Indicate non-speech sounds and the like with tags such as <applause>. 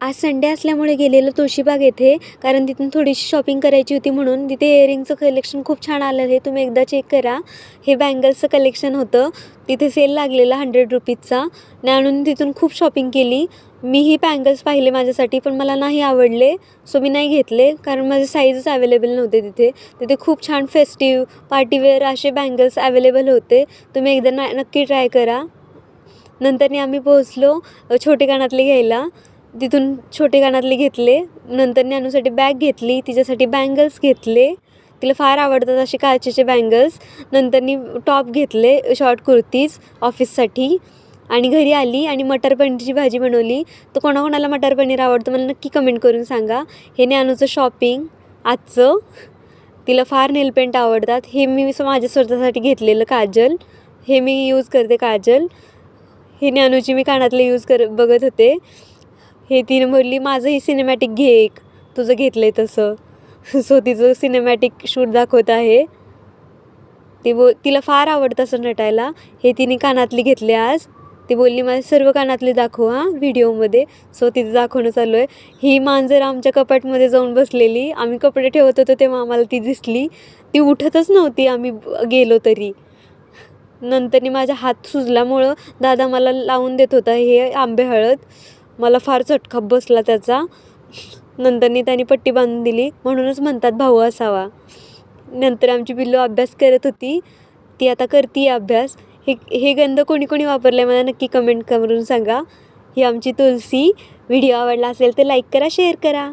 आज संडे असल्यामुळे गेलेलं तुळशीबाग येथे कारण तिथून थोडीशी शॉपिंग करायची होती म्हणून तिथे इयरिंगचं कलेक्शन खूप छान आलं आहे. तुम्ही एकदा चेक करा. हे बँगल्सचं कलेक्शन होतं. तिथे सेल लागलेला हंड्रेड रुपीजचा आणि आणून तिथून खूप शॉपिंग केली. मी ही बँगल्स पाहिले माझ्यासाठी पण मला नाही आवडले. सो मी नाही घेतले कारण माझे साईजच अवेलेबल नव्हते तिथे. तिथे खूप छान फेस्टिव्ह पार्टीवेअर असे बँगल्स अवेलेबल होते. तुम्ही एकदा ना नक्की ट्राय करा. नंतरनी आम्ही पोहोचलो छोटे कानातले घ्यायला. तिथून छोटे कानातले घेतले. नंतर नॅनूसाठी बॅग घेतली तिच्यासाठी बँगल्स घेतले. तिला फार आवडतात असे काचेचे बँगल्स नंतरनी टॉप घेतले शॉर्ट कुर्तीज ऑफिससाठी आणि घरी आली आणि मटर पनीरची भाजी बनवली. तर कोणाकोणाला मटर पनीर आवडतं मला नक्की कमेंट करून सांगा. हे नॅनूचं शॉपिंग आजचं. तिला फार नेलपेंट आवडतात. हे मी माझ्या स्वतःसाठी घेतलेलं काजल. हे मी यूज करते काजल. हे नॅनूची मी कानातले यूज कर बघत होते. हे तिने बोलली माझंही सिनेमॅटिक घे एक. तुझं घेतलं आहे तसं. <laughs> सो तिचं सिनेमॅटिक शूट दाखवत आहे. ती बो तिला फार आवडतं असं नटायला. हे तिने कानातली घेतले आज. ती बोलली माझे सर्व कानातले दाखव हां व्हिडिओमध्ये. सो तिचं दाखवणं चालू आहे. ही मांजर आमच्या कपाटमध्ये जाऊन बसलेली आम्ही कपडे ठेवत होतो तेव्हा आम्हाला ती दिसली. ती उठतच नव्हती आम्ही गेलो तरी. नंतरनी माझा हात सुजल्यामुळं दादा मला लावून देत होता हे आंबे हळद. मला फार चटखप बसला त्याचा. नंतरनी त्याने पट्टी बांधून दिली. म्हणूनच म्हणतात भाऊ असावा. नंतर आमची पिल्लू अभ्यास करत होती. ती आता करते अभ्यास. हे हे गंध कोणी कोणी वापरलं आहे मला नक्की कमेंट करून सांगा. ही आमची तुलसी. व्हिडिओ आवडला असेल तर लाईक करा शेअर करा.